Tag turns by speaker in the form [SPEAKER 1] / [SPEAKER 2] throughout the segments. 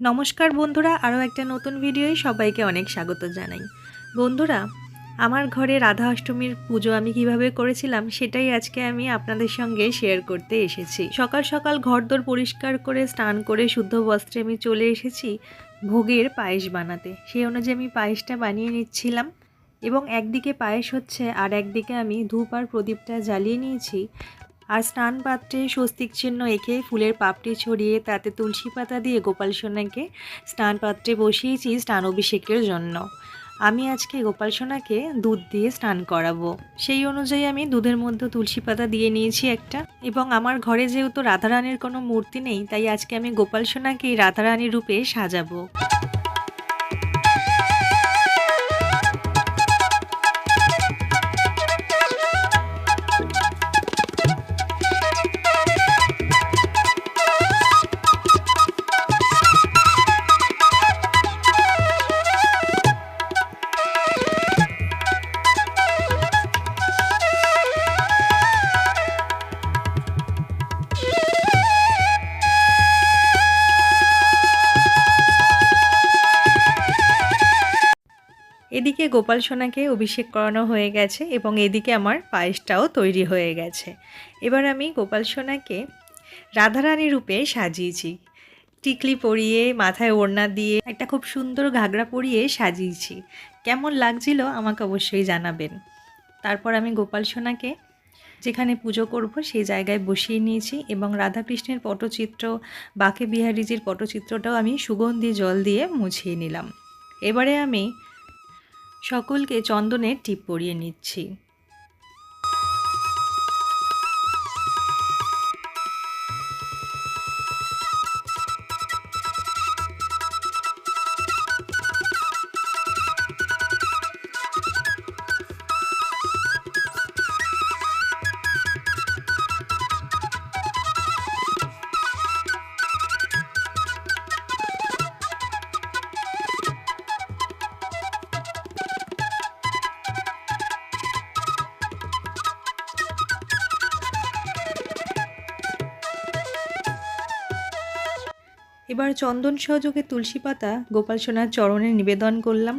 [SPEAKER 1] নমস্কার বন্ধুরা, আরও একটা নতুন ভিডিওয় সবাইকে অনেক স্বাগত জানাই। বন্ধুরা, আমার ঘরে রাধা অষ্টমীর পুজো আমি কীভাবে করেছিলাম সেটাই আজকে আমি আপনাদের সঙ্গে শেয়ার করতে এসেছি। সকাল সকাল ঘরদোর পরিষ্কার করে, স্নান করে, শুদ্ধ বস্ত্রে আমি চলে এসেছি ভোগের পায়েস বানাতে। সেই অনুযায়ী আমি পায়েসটা বানিয়ে নিচ্ছিলাম এবং একদিকে পায়েস হচ্ছে আর একদিকে আমি ধূপ আর প্রদীপটা জ্বালিয়ে নিয়েছি। আর স্নান পাত্রে স্বস্তিক চিহ্ন এঁকে ফুলের পাপড়ি ছড়িয়ে তাতে তুলসী পাতা দিয়ে গোপাল সোনাকে স্নান পাত্রে বসিয়েছি স্নান অভিষেকের জন্য। আমি আজকে গোপাল সোনাকে দুধ দিয়ে স্নান করাবো। সেই অনুযায়ী আমি দুধের মধ্যে তুলসী পাতা দিয়ে নিয়েছি একটা এবং আমার ঘরে যেহেতু রাধারানীর কোনো মূর্তি নেই, তাই আজকে আমি গোপাল সোনাকে রাধারানীর রূপে সাজাবো। এদিকে গোপাল সোনাকে অভিষেক করানো হয়ে গেছে এবং এদিকে আমার পায়েসটাও তৈরি হয়ে গেছে। এবার আমি গোপাল সোনাকে রাধারানী রূপে সাজিয়েছি। টিকলি পরিয়ে, মাথায় ওড়না দিয়ে, একটা খুব সুন্দর ঘাগরা পরিয়ে সাজিয়েছি। কেমন লাগছিল আমাকে অবশ্যই জানাবেন। তারপর আমি গোপাল সোনাকে যেখানে পুজো করব সেই জায়গায় বসিয়ে নিয়েছি এবং রাধাকৃষ্ণের পটচিত্র, বাকে বিহারীজির পটচিত্রটাও আমি সুগন্ধি জল দিয়ে মুছিয়ে নিলাম। এবারে আমি সকলকে চন্দনের টিপ পরিয়ে নিচ্ছি। এবার চন্দন সহযোগে তুলসী পাতা, গোপাল সোনার চরণে নিবেদন করলাম।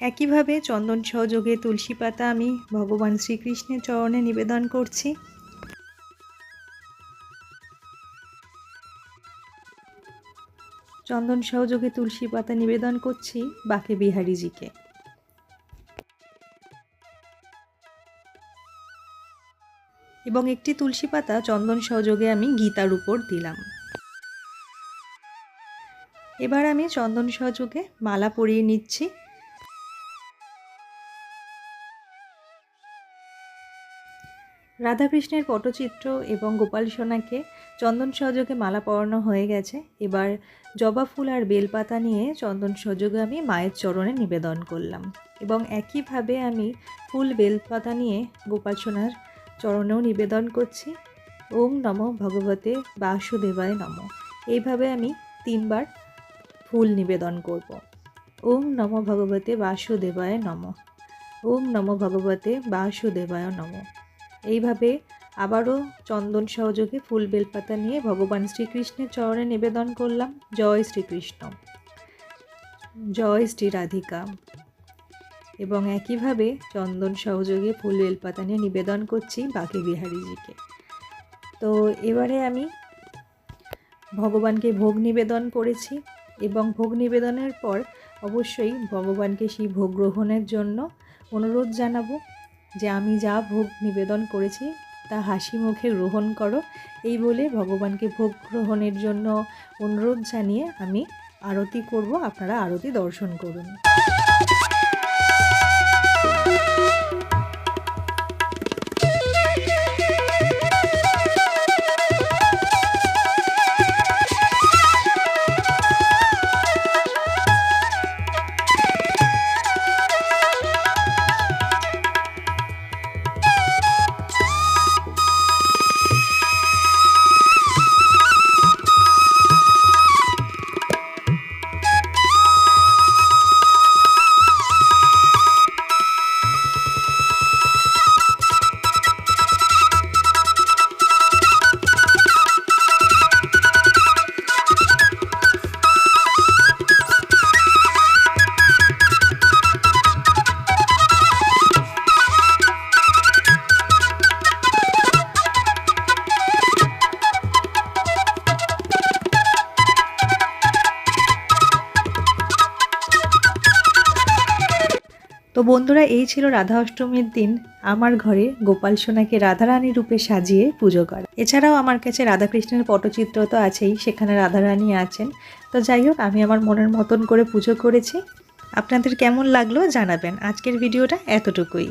[SPEAKER 1] একইভাবে চন্দন সহযোগে তুলসী পাতা আমি ভগবান শ্রীকৃষ্ণের চরণে নিবেদন করছি। চন্দন সহযোগে তুলসী পাতা নিবেদন করছি বাকে বিহারীজিকে। এবং একটি তুলসী পাতা চন্দন সহযোগে আমি গীতার উপর দিলাম। এবার আমি চন্দন সহযোগে মালা পরিয়ে নিচ্ছি। রাধাকৃষ্ণের পটচিত্র এবং গোপাল সোনাকে চন্দন সহযোগে মালা পরানো হয়ে গেছে। এবার জবা ফুল আর বেলপাতা নিয়ে চন্দন সহযোগে আমি মায়ের চরণে নিবেদন করলাম এবং একইভাবে আমি ফুল, বেলপাতা নিয়ে গোপাল সোনার চরণেও নিবেদন করছি। ওম নম ভগবতে বাসুদেবায় নম। এইভাবে আমি তিনবার ফুল নিবেদন করব। ওম নম ভগবতে বাসুদেবায় নম। ওম নম ভগবতে বাসুদেবায় নম। এইভাবে আবারও চন্দন সহযোগে ফুল বেলপাতা নিয়ে ভগবান শ্রীকৃষ্ণের চরণে নিবেদন করলাম। জয় শ্রীকৃষ্ণ। জয় শ্রী রাধিকা। এবং একইভাবে চন্দন সহযোগে ফুল বেলপাতা নিয়ে নিবেদন করছি বাকি বিহারীজিকে। তো এবারে আমি ভগবানকে ভোগ নিবেদন করেছি। এবং ভোগ নিবেদনের পর অবশ্যই ভগবানকে সেই ভোগ গ্রহণের জন্য অনুরোধ জানাব যে আমি যা ভোগ নিবেদন করেছি তা হাসি মুখে গ্রহণ করো। এই বলে ভগবানকে ভোগ গ্রহণের জন্য অনুরোধ জানিয়ে আমি আরতি করব। আপনারা আরতি দর্শন করুন। তো বন্ধুরা, এই ছিল রাধা অষ্টমীর দিন। আমার ঘরে গোপাল সোনাকে রাধারানী রূপে সাজিয়ে পুজো করা। এছাড়াও আমার কাছে রাধাকৃষ্ণের পটচিত্র তো আছেই, সেখানে রাধারানী আছেন। তো যাই হোক, আমি আমার মনের মতন করে পুজো করেছি। আপনাদের কেমন লাগল জানাবেন। আজকের ভিডিওটা এতটুকুই।